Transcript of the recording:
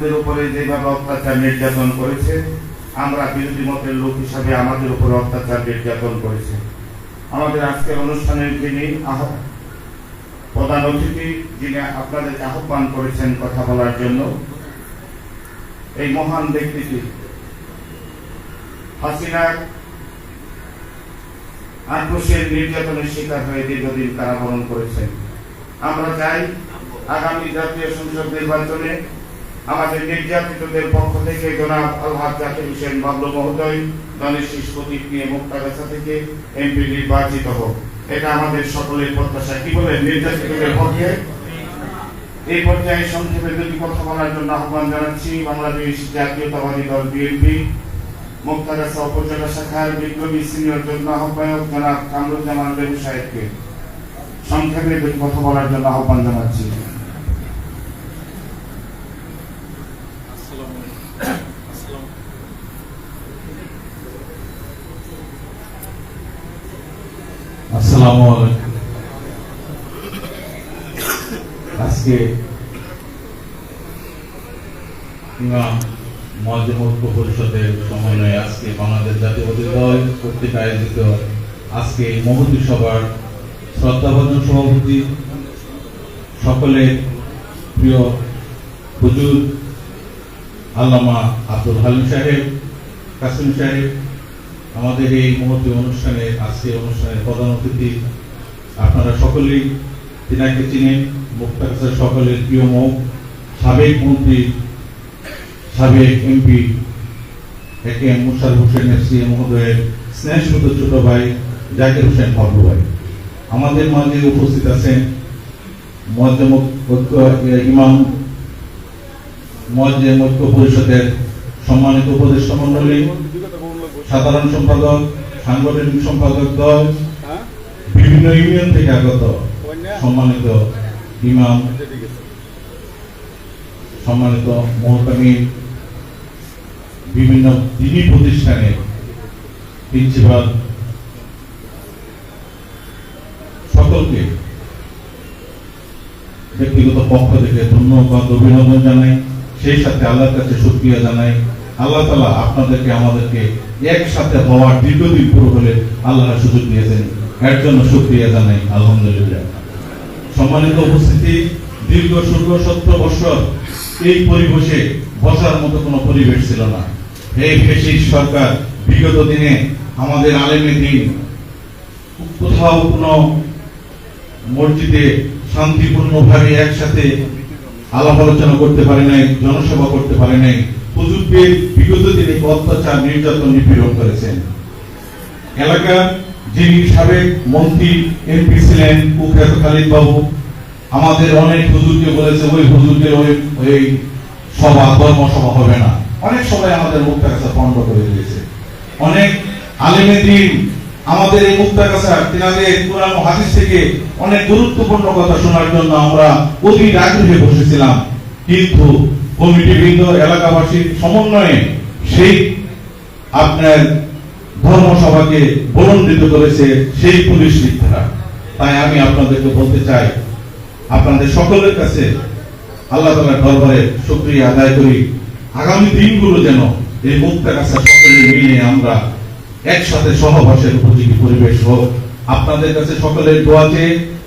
আমাদের উপরে যেভাবে অত্যাচার নির্যাতন করেছে, আমরা বিরোধী মতের লোক হিসাবে আমাদের উপরে অত্যাচার নির্যাতন করেছে। আমাদের আজকের অনুষ্ঠানের যিনি প্রধান অতিথি, যিনি আপনাদেরকে আহ্বান করেছেন কথা বলার জন্য, এই মহান ব্যক্তিটি, হাসিনার আক্রোশের নির্যাতনের শিকার হয়ে দীর্ঘদিন কারাবরণ করেছেন। আমরা চাই আগামী জাতীয় সংসদ নির্বাচনে আমাদের নির্যাতিতদের পক্ষ থেকে জনাব আলহাজ জাকির হোসেন বাবলু মহোদয়, দলের শীষ প্রতীক নিয়ে মুক্তাগাছা থেকে এমপি নির্বাচিত হোক। এটা আমাদের সকলের প্রত্যাশা। কি বলেন নির্যাতিতদের পক্ষে? এই পর্যায়ে সংক্ষেপে দুটি কথা বলার জন্য আহ্বান জানাচ্ছি। বাংলাদেশ জাতীয়তাবাদী দল বিএনপি মুক্তাগাছা উপজেলা শাখার বিপ্লবী সিনিয়র যুগ্ম আহ্বায়ক জনাব কামরুজ্জামান লেবু সাহেবকে। সংক্ষেপে দুটি কথা বলার জন্য আহ্বান জানাচ্ছি। আজকে ইমাম পরিষদের সমন্বয়ে আজকে বাংলাদেশ জাতীয়বাদী দল কর্তৃক আয়োজিত আজকে এই মহতী সভার শ্রদ্ধাভাজন সভাপতি, সকলের প্রিয় হুজুর আল্লামা আব্দুল হালিম সাহেব, কাসিম সাহেব, আমাদের এই মুহূর্তে অনুষ্ঠানে, আজকে অনুষ্ঠানের প্রধান অতিথি আপনারা সকলেই, তিনাকে চিনেন মুক্তার সকলের প্রিয় মুখ সাবেক মন্ত্রী, সাবেক MP A K M Mushar Hossain AC মহোদয়ের স্নেহসুত ছোট ভাই, জাকির হোসেন বাবলু ভাই। আমাদের মাঝে উপস্থিত আছেন মজ্জম ইমাম মজ্জেম ঐক্য পরিষদের সম্মানিত উপদেষ্টা মন্ডলী, সাধারণ সম্পাদক, সাংগঠনিক সম্পাদক দল, বিভিন্ন ইউনিয়ন থেকে আগত সম্মানিত ইমাম, সম্মানিত মহকামী বিভিন্ন দিনী প্রতিষ্ঠানের প্রিন্সিপাল, সকলকে ব্যক্তিগত পক্ষ থেকে ধন্যবাদ, অভিনন্দন জানাই। সেই সাথে আল্লাহর কাছে শুক্রিয়া জানাই। আল্লাহ তালা আপনাদেরকে, আমাদেরকে একসাথে হওয়ার দীর্ঘদিন পুরো হলে আল্লাহ সুযোগ দিয়েছেন। এর জন্য শুক্রিয়া জানাই, আলহামদুলিল্লাহ। সম্মানিত উপস্থিতি, দীর্ঘ ষোলো সত্তর বছর এই পরিবেশে বসার মতো কোনো পরিবেশ ছিল না। এই ফেসিস সরকার, বিগত দিনে আমাদের আলেমে দিন কোথাও কোনো মসজিদে শান্তিপূর্ণভাবে একসাথে আলাপ আলোচনা করতে পারে নাই জনসভা করতে পারে নাই। হুজুরদের বিগত দিনে অত্যাচার, নির্যাতন, নিপীড়ন করেছেন। এলাকার যিনি সাবেক মন্ত্রী, এমপি ছিলেন কুখ্যাত খালিদ বাবু, আমাদের অনেক হুজুরকে বলেছে, ওই হুজুরদের ওই ওই সভা ধর্ম সভা হবে না। অনেক সময় আমাদের মুক্তার কাছে বন্ধ করে দিয়েছে। অনেক আলেমে দিন আমাদের এই মুক্তার কাছে তিনাদের কোরআন হাদিস থেকে অনেক গুরুত্বপূর্ণ কথা শোনার জন্য আমরা অধীর আগ্রহে বসেছিলাম। কিন্তু কমিটি বৃন্দ এলাকাবাসীর সমন্বয়ে সেই আপনার ধর্মসভাকে বলন্দিত করেছে সেই পুলিশ শিক্ষারা। তাই আমি আপনাদেরকে বলতে চাই, আপনাদের সকলের কাছে আল্লাহ তালার দরবারে শুক্রিয়া আদায় করি। আগামী দিনগুলো যেন এই মুক্তার কাছে সকলে মিলে আমরা একসাথে সহবাসের উপযোগী পরিবেশ হোক। আপনাদের কাছে সকলের দোয়া চেয়ে আমার